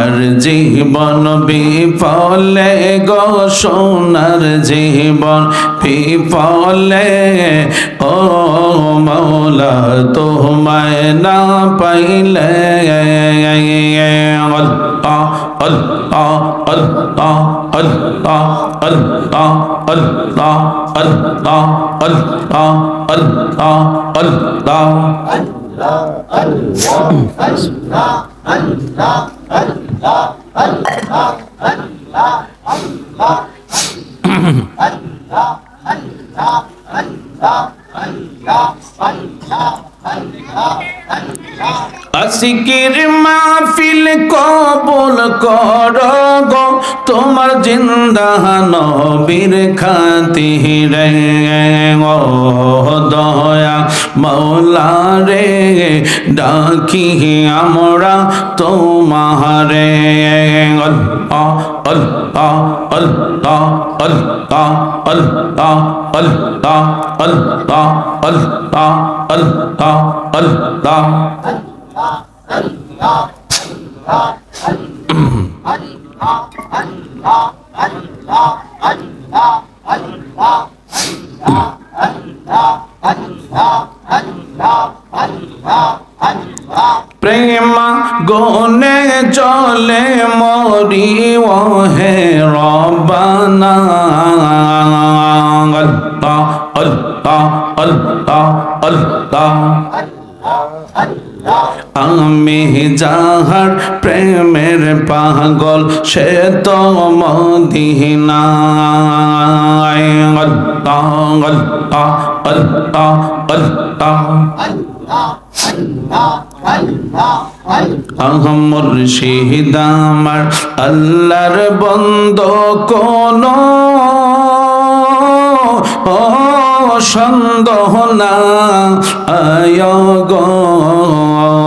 আমার জীবন বিফলে গো সোনার জীবন বিফলে ও মৌলা তোমায় না পাইলে আল্লাহ আল্লাহ আল্লাহ আল্লাহ আল্লাহ আল্লাহ আল্লাহ আল্লাহ আল্লাহ আল্লাহ আশিকের মাহফিল কবুল কর গো তোমার জিন্দা নবীর খাতিরে ও দয়া মৌলা রে ডাকি আমরা তোমারে আল্লাহ আল্লাহ আল্লাহ আল্লাহ আল্লাহ আল্লাহ আল্লাহ আল্লাহ আল্লাহ আল্লাহ প্রেমা গনে চলে মরি ও হে রবানা। আল্লাহ আল্লাহ আল্লাহ আল্লাহ। আমি যাহার প্রেমের পাগল সে তো মদিনায় আহমর শিহিদামার আল্লাহর বন্ধ কোন সন্দেহ না আয় গল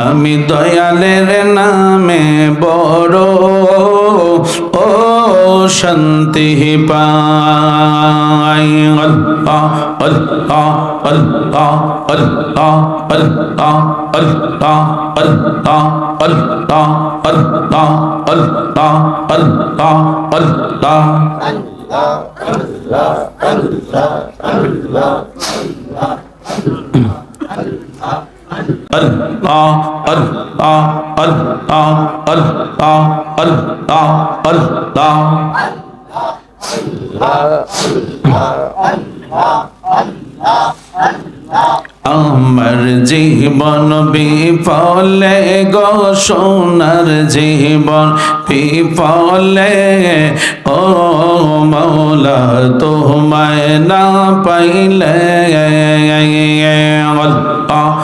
আমি দয়ালের নামে বড় ও শান্তি পাই আল্লাহ আল্লাহ আল্লাহ আল্লাহ আল্লাহ আল্লাহ আল্লাহ আল্লাহ আল্লাহ আল্লাহ আল্লাহ আল্লাহ আল্লাহ আল্লাহ আল্লাহ আল্লাহ আল্লাহ আল্লাহ আমার জীবন বিফলে গো সোনার জীবন বিফলে ও মৌলা তোমায় না পাইলে আল্লাহ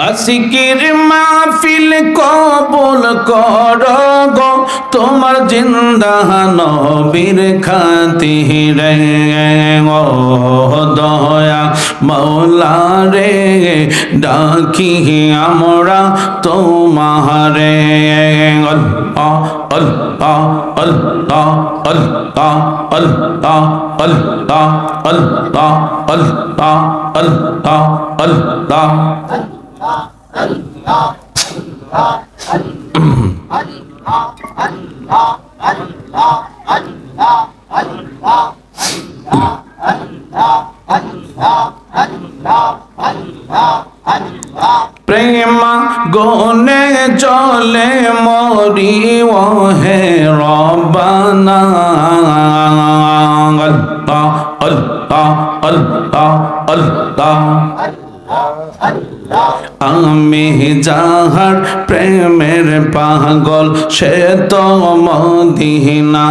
আশিকের মাহফিল কবুল কর গো তোমার জিন্দা নবীর খাতিরে ও দয়া মৌলা রে ডাকি আমরা তোমারে আল্লাহ আল্লাহ আল্লাহ আল্লাহ আল্লাহ আল্লাহ আল্লাহ আল্লাহ আল্লাহ আল্লাহ। প্রেমা গনে চলে মরি ও হে রবানা আল্লাহ আল্লাহ আল্লাহ আল্লাহ। আমি যাহার প্রেমের পাগল, সে তো মদিনা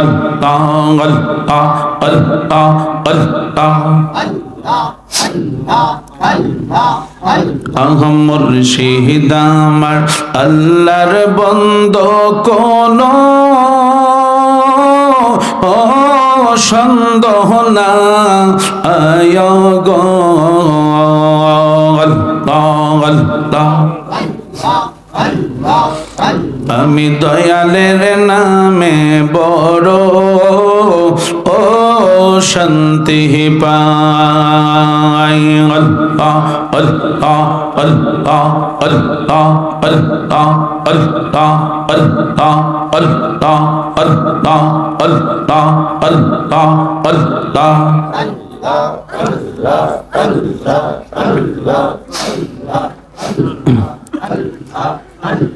আল্লাহ আল্লাহ আল্লাহ আল্লাহ। আহম মুর্শিদ আমার, আল্লাহর বন্ধ কোন ও সন্দেহ না। আয় গল আমি দয়ালের নামে বড় ও শান্তি পাই আল্লাহ আল্লাহ আল্লাহ আল্লাহ আল্লাহ আল্লাহ আল্লাহ আল্লাহ আল্লাহ আল্লাহ আল্লাহ আল্লাহ আল্লাহ আল্লাহ আল্লাহ আল্লাহ